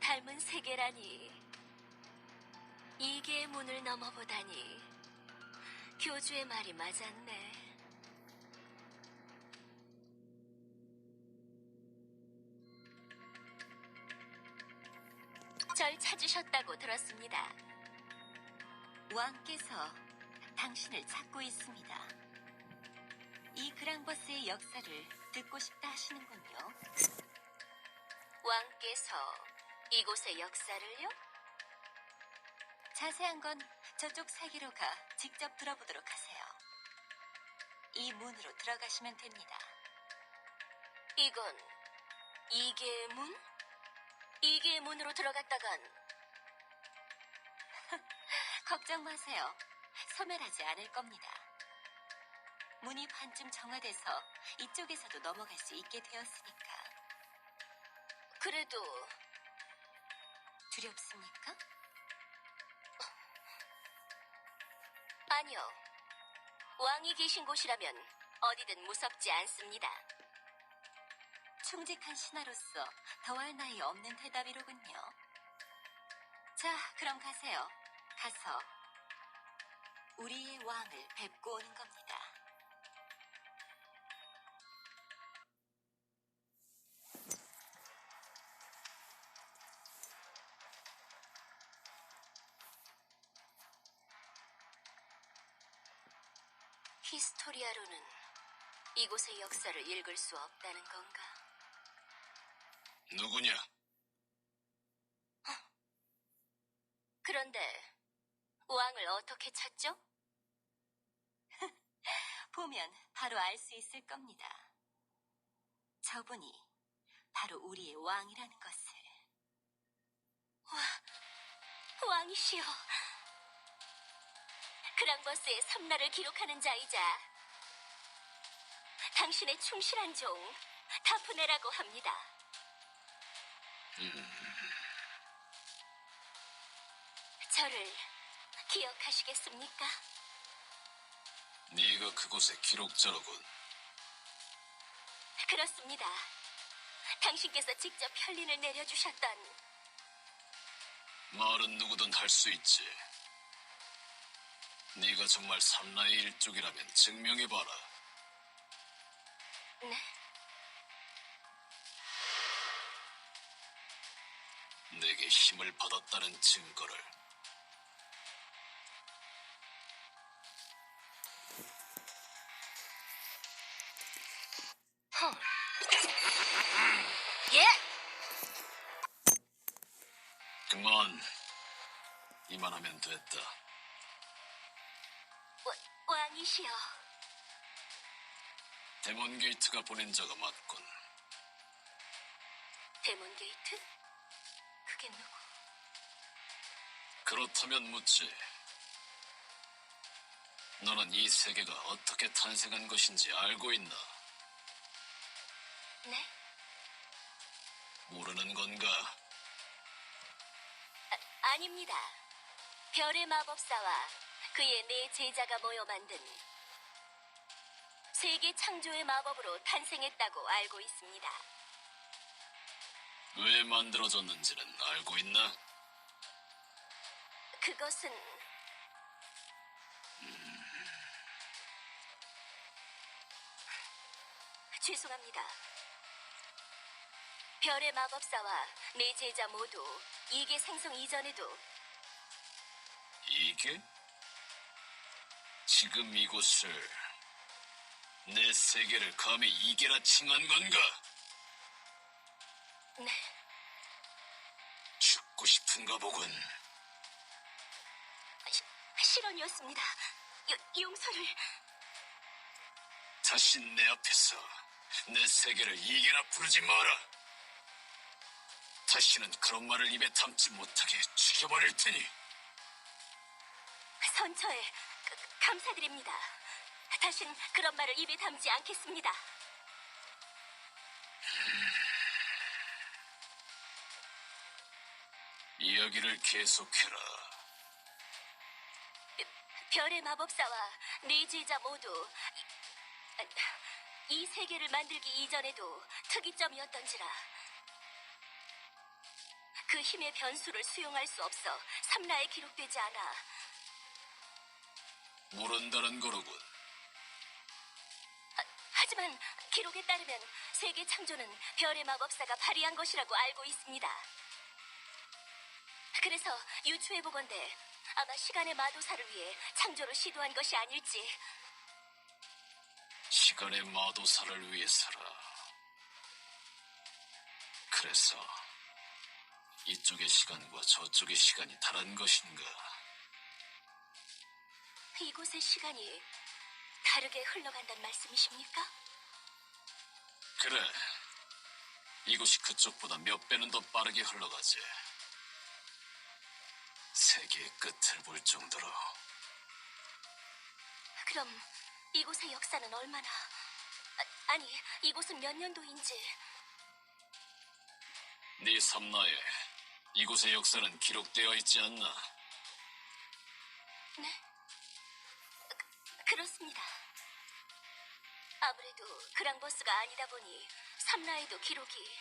닮은 세계라니 이게 문을 넘어보다니 교주의 말이 맞았네. 절 찾으셨다고 들었습니다. 왕께서 당신을 찾고 있습니다. 이 그랑버스의 역사를 듣고 싶다 하시는군요. 왕께서 이곳의 역사를요? 자세한 건 저쪽 세계로 가 직접 들어보도록 하세요. 이 문으로 들어가시면 됩니다. 이건 이계 문? 이계 문으로 들어갔다간 걱정 마세요. 소멸하지 않을 겁니다. 문이 반쯤 정화돼서 이쪽에서도 넘어갈 수 있게 되었으니까. 그래도 두렵습니까? 아니요. 왕이 계신 곳이라면 어디든 무섭지 않습니다. 충직한 신하로서 더할 나위 없는 대답이로군요. 자, 그럼 가세요. 가서 우리의 왕을 뵙고 오는 겁니다. 역사를 읽을 수 없다는 건가? 누구냐? 그런데 왕을 어떻게 찾죠? 보면 바로 알 수 있을 겁니다. 저분이 바로 우리의 왕이라는 것을. 와, 왕이시여. 그랑버스의 섬나를 기록하는 자이자 당신의 충실한 종 타프네라고 합니다. 저를 기억하시겠습니까? 네가 그곳의 기록자로군. 그렇습니다. 당신께서 직접 편린을 내려주셨던 말은 누구든 할 수 있지. 네가 정말 삼라의 일족이라면 증명해봐라. 네? 내게 힘을 받았다는 증거를. 예! 그만. 이만하면 됐다. 와, 왕이시여. 데몬 게이트가 보낸 자가 맞군. 데몬 게이트? 그게 누구? 그렇다면 묻지. 너는 이 세계가 어떻게 탄생한 것인지 알고 있나? 네? 모르는 건가? 아, 아닙니다. 별의 마법사와 그의 네 제자가 모여 만든 세계 창조의 마법으로 탄생했다고 알고 있습니다. 왜 만들어졌는지는 알고 있나? 그것은 죄송합니다. 별의 마법사와 내 제자 모두 이계 생성 이전에도 이게? 지금 이곳을 내 세계를 감히 이게라 칭한 건가? 네, 죽고 싶은가 보군. 시- 실언이었습니다. 요- 용서를 다시 내 앞에서 내 세계를 이게라 부르지 마라. 다시는 그런 말을 입에 담지 못하게 죽여버릴 테니. 선처에 그- 감사드립니다. 다신 그런 말을 입에 담지 않겠습니다. 이야기를 계속해라. 별의 마법사와 네 제자 모두 이- 아, 이 세계를 만들기 이전에도 특이점이었던지라. 그 힘의 변수를 수용할 수 없어 삼라에 기록되지 않아 모른다는 거로군. 하지만 기록에 따르면 세계 창조는 별의 마법사가 발휘한 것이라고 알고 있습니다. 그래서 유추해 보건대 아마 시간의 마도사를 위해 창조를 시도한 것이 아닐지. 시간의 마도사를 위해서라. 그래서 이쪽의 시간과 저쪽의 시간이 다른 것인가? 이곳의 시간이 다르게 흘러간단 말씀이십니까? 그래. 이곳이 그쪽보다 몇 배는 더 빠르게 흘러가지. 세계의 끝을 볼 정도로. 그럼 이곳의 역사는 얼마나? 아, 아니, 이곳은 몇 년도인지. 네 삼나에 이곳의 역사는 기록되어 있지 않나? 네? 그, 그렇습니다. 아무래도 그랑버스가 아니다 보니 삼라에도 기록이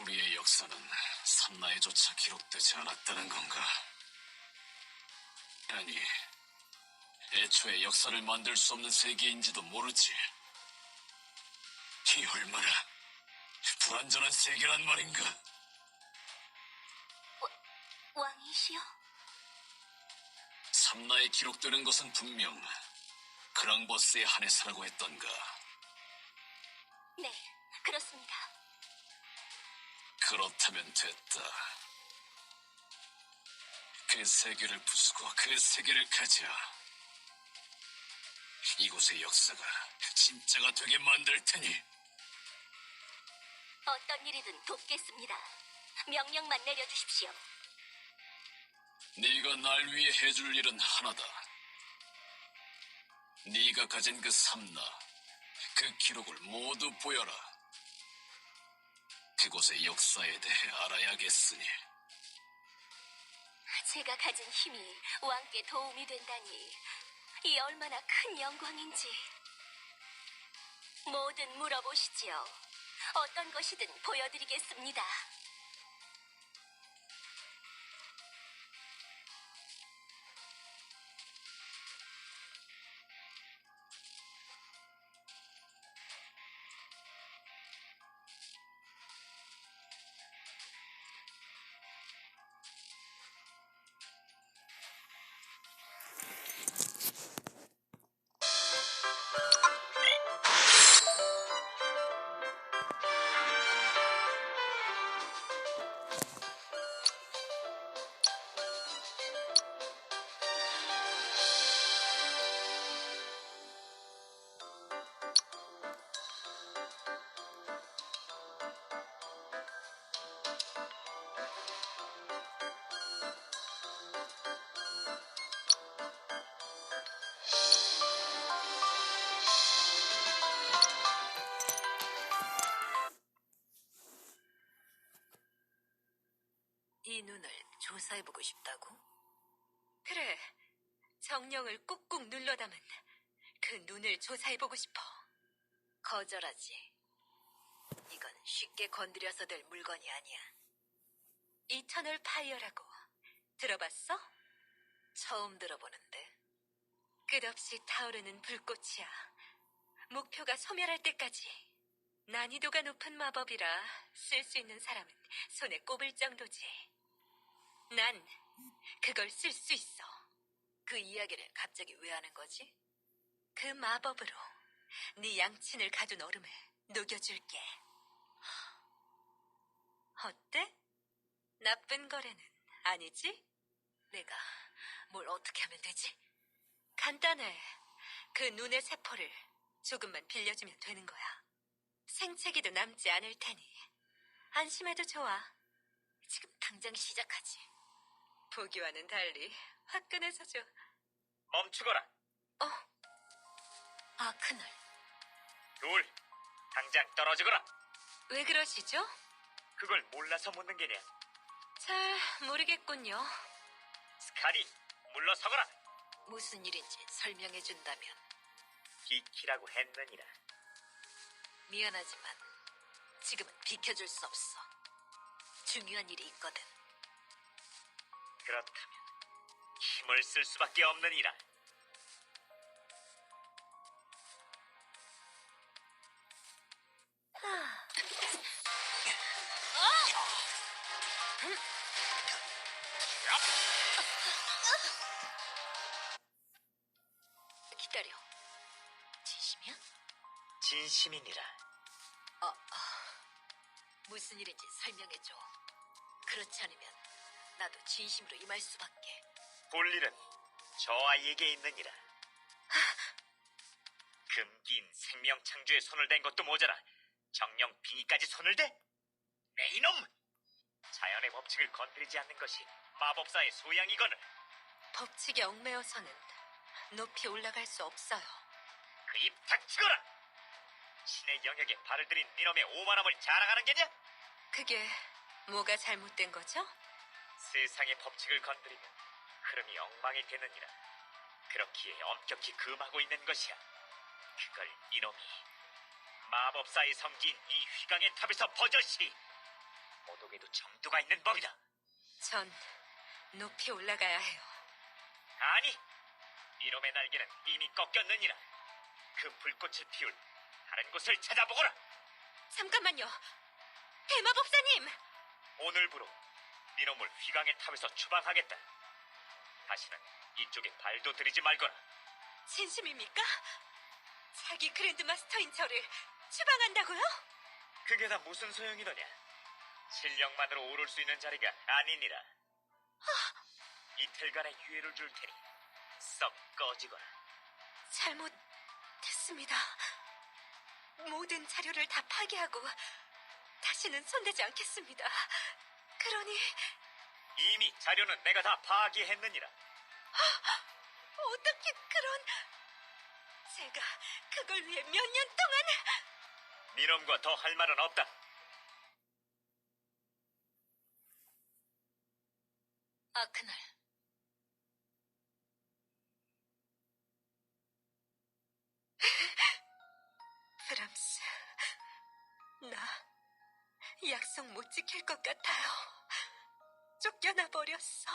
우리의 역사는 삼나에조차 기록되지 않았다는 건가? 아니, 애초에 역사를 만들 수 없는 세계인지도 모르지. 이 얼마나 불완전한 세계란 말인가? 왕이시여? 삼나에 기록되는 것은 분명 그랑버스에 한해서라고 했던가. 네, 그렇습니다. 그렇다면 됐다. 그 세계를 부수고 그 세계를 가자. 이곳의 역사가 진짜가 되게 만들 테니 어떤 일이든 돕겠습니다. 명령만 내려주십시오. 네가 날 위해 해줄 일은 하나다. 네가 가진 그 삼나, 그 기록을 모두 보여라. 그곳의 역사에 대해 알아야겠으니. 제가 가진 힘이 왕께 도움이 된다니 이 얼마나 큰 영광인지 뭐든 물어보시지요. 어떤 것이든 보여드리겠습니다. 이 눈을 조사해보고 싶다고? 그래. 정령을 꾹꾹 눌러 담은 그 눈을 조사해보고 싶어. 거절하지. 이건 쉽게 건드려서 될 물건이 아니야. 이터널 파이어라고 들어봤어? 처음 들어보는데. 끝없이 타오르는 불꽃이야. 목표가 소멸할 때까지. 난이도가 높은 마법이라 쓸 수 있는 사람은 손에 꼽을 정도지. 난 그걸 쓸 수 있어. 그 이야기를 갑자기 왜 하는 거지? 그 마법으로 네 양친을 가둔 얼음을 녹여줄게. 어때? 나쁜 거래는 아니지? 내가 뭘 어떻게 하면 되지? 간단해. 그 눈의 세포를 조금만 빌려주면 되는 거야. 생채기도 남지 않을 테니 안심해도 좋아. 지금 당장 시작하지. 보기와는 달리 화끈해서 줘. 멈추거라. 어? 아, 그날. 둘, 당장 떨어지거라. 왜 그러시죠? 그걸 몰라서 묻는 게냐. 잘 모르겠군요. 스카리, 물러서거라. 무슨 일인지 설명해 준다면 비키라고 했느니라. 미안하지만 지금은 비켜줄 수 없어. 중요한 일이 있거든. 그렇다면 힘을 쓸 수밖에 없느니라. 기다려. 진심이야? 진심이니라. 진심으로 임할 수밖에. 볼 일은 저 아이에게 있느니라. 금기인 생명 창조에 손을 댄 것도 모자라 정령 빙의까지 손을 대? 내 이놈! 자연의 법칙을 건드리지 않는 것이 마법사의 소양이거늘 법칙에 얽매여서는 높이 올라갈 수 없어요. 그 입 닥치거라! 신의 영역에 발을 들인 니놈의 오만함을 자랑하는 게냐? 그게 뭐가 잘못된 거죠? 세상의 법칙을 건드리면 흐름이 엉망이 되느니라. 그렇기에 엄격히 금하고 있는 것이야. 그걸 이놈이 마법사의 성지인 이 휘강의 탑에서 버젓이 모독에도 정도가 있는 법이다. 전 높이 올라가야 해요. 아니, 이놈의 날개는 이미 꺾였느니라. 그 불꽃을 피울 다른 곳을 찾아보거라. 잠깐만요. 대마법사님! 오늘부로 이놈을 휘강의 탑에서 추방하겠다. 다시는 이쪽에 발도 들이지 말거라. 진심입니까? 자기 그랜드마스터인 저를 추방한다고요? 그게 다 무슨 소용이더냐? 실력만으로 오를 수 있는 자리가 아니니라. 이틀간의 유예를 줄 테니 썩 꺼지거라. 잘못했습니다. 모든 자료를 다 파괴하고 다시는 손대지 않겠습니다. 그러니 이미 자료는 내가 다 파기했느니라. 어떻게 그런 제가 그걸 위해 몇 년 동안 니놈과 더 할 말은 없다. 아 그날 브람스 나 약속 못 지킬 것 같아요 쫓겨나 버렸어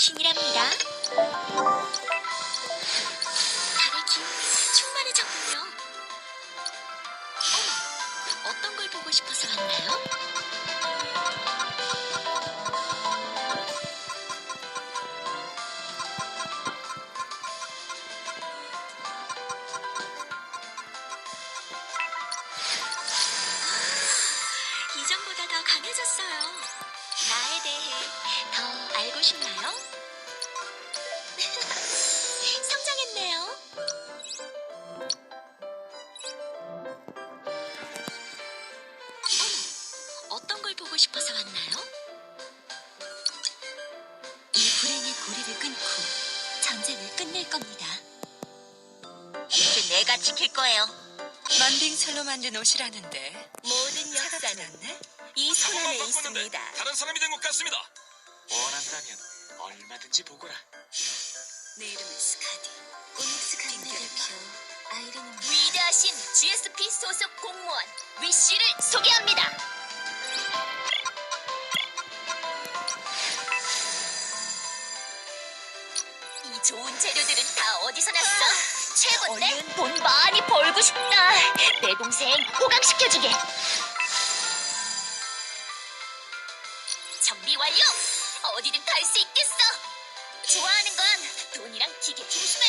달의 여신이랍니다. 달의 기운이 충만해졌군요. 어머, 어떤 걸 보고 싶어서 왔나요? 이전보다 더 강해졌어요. 나에 대해 더 알고 싶나요? 성장했네요. 어머, 어떤 걸 보고 싶어서 왔나요? 이 불행의 고리를 끊고 전쟁을 끝낼 겁니다. 이제 내가 지킬 거예요. 만빙 철로 만든 옷이라는데 모든 역사는 이손 안에 있습니다. 다른 사람이 된 것 같습니다. 원한다면 얼마든지 보거라. 내 이름은 스카디 오닉스 대표 강대표 아이린입니다. 위대하신 GSP 소속 공무원 위씨를 소개합니다. 이 좋은 재료들은 다 어디서 났어? 최고인데 돈 많이 벌고 싶다. 내 동생 호강시켜주게. 수 있겠어. 좋아하는 건 돈이랑 기계 조심해.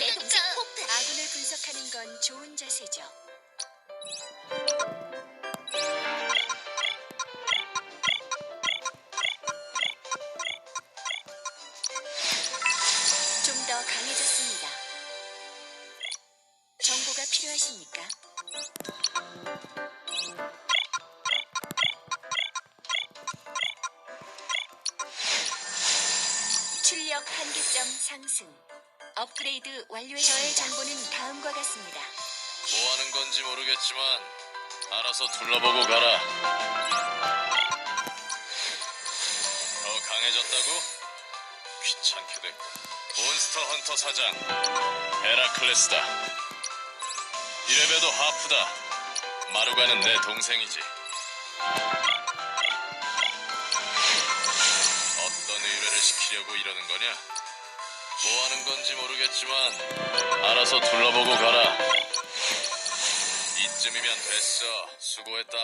내 동생 포크. 아군을 분석하는 건 좋은 자세죠. 좀 더 강해졌습니다. 정보가 필요하십니까? 상승. 업그레이드 완료했습니다. 저의 정보는 다음과 같습니다. 뭐 하는 건지 모르겠지만 알아서 둘러보고 가라. 더 강해졌다고? 귀찮게 됐고. 몬스터 헌터 사장 헤라클레스다. 이래봬도 하프다. 마루가는 내 동생이지. 어떤 의뢰를 시키려고 이러는 거냐? 뭐 하는 건지 모르겠지만 알아서 둘러보고 가라. 이쯤이면 됐어. 수고했다.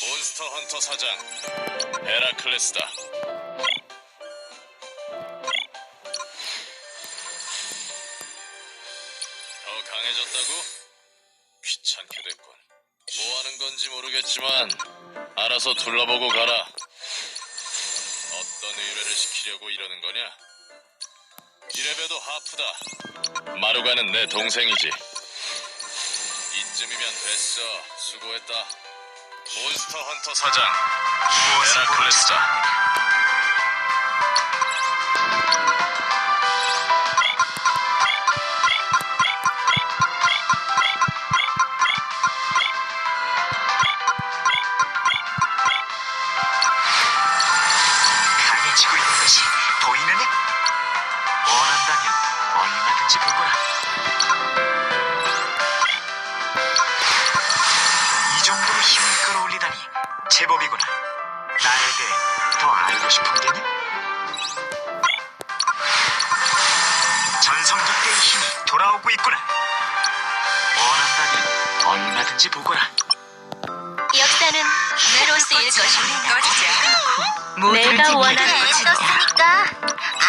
몬스터 헌터 사장 헤라클레스다. 더 강해졌다고? 귀찮게 됐군. 뭐 하는 건지 모르겠지만 알아서 둘러보고 가라. 어떤 의뢰를 시키려고 이러는 거냐? 이래봬도 하프다. 마루가는 내 동생이지. 이쯤이면 됐어. 수고했다. 몬스터 헌터 사장 헤라클레스다. 떴으니까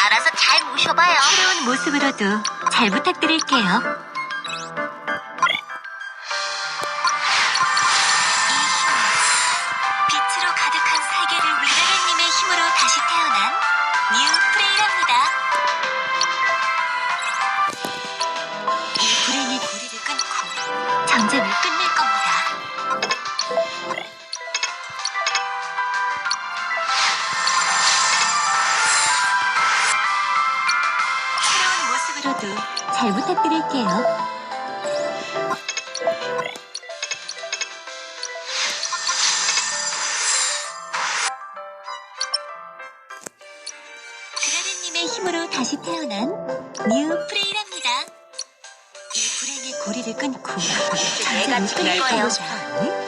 알아서 잘 모셔봐요. 새로운 모습으로도 잘 부탁드릴게요. 그라덴님의 힘으로 다시 태어난 뉴 프레이랍니다. 이 불행의 고리를 끊고 내가 끝낼 거예요.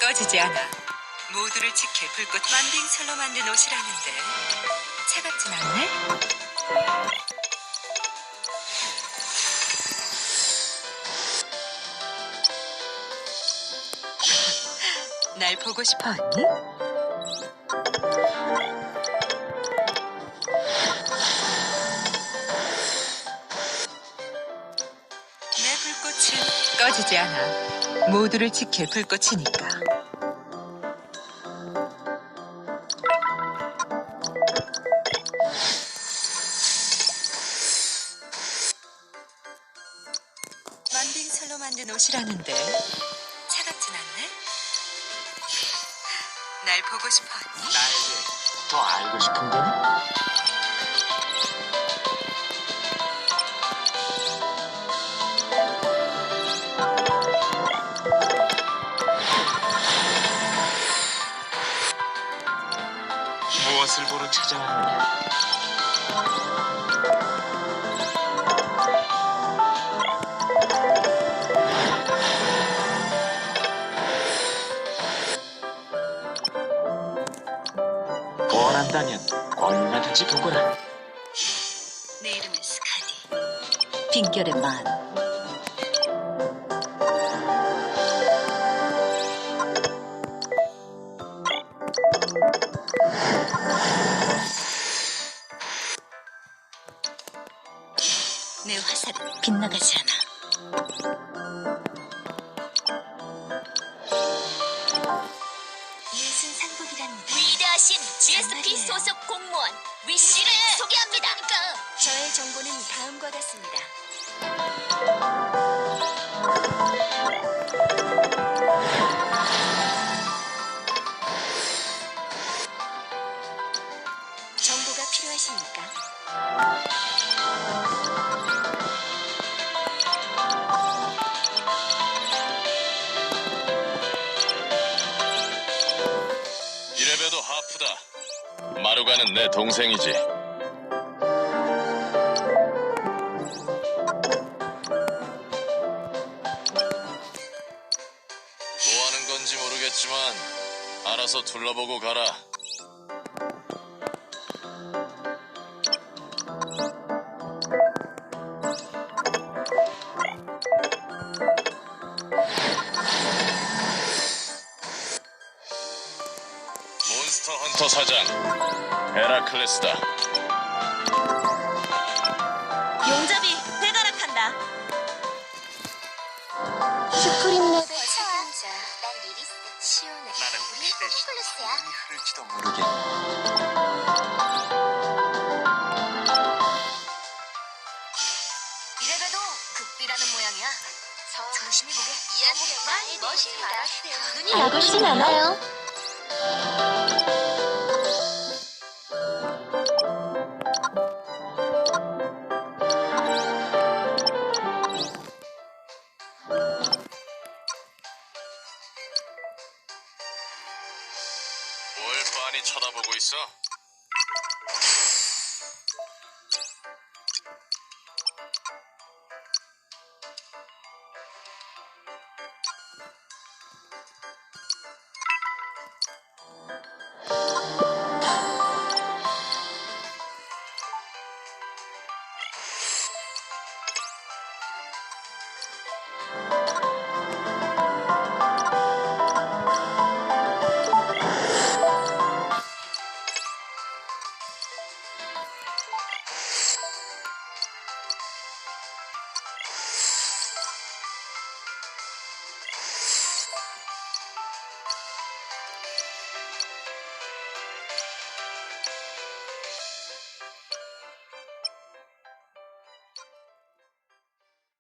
꺼지지 않아. 모두를 지킬 불꽃 만빙설로 만든 옷이라는데 차갑진 않네. 날 보고 싶어 언니? 내 불꽃은 꺼지지 않아. 모두를 지킬 불꽃이니까. 만빙설로 만든 옷이라는데 차갑진 않네? 날 보고 싶어 언니? 나에 대해 더 알고 싶은 게니? 무엇을 보러 찾아왔느냐? 원한다면 얼마든지 보거라. 내 이름은 스카디. 빈결의 만. 마루가는 내 동생이지. 뭐 하는 건지 모르겠지만 알아서 둘러보고 가라. 사장 헤라클레스다. 용잡이 회가락한다. 슈프림 레벨 책임자. 난 리리스 시원해. 나는 우리 플러스야. 흐를지도 모르겠네. 이래봬도 극비라는 모양이야. 조심히 보게. 이야기를 많이 멋있다. 눈이 나쁘진 않아요.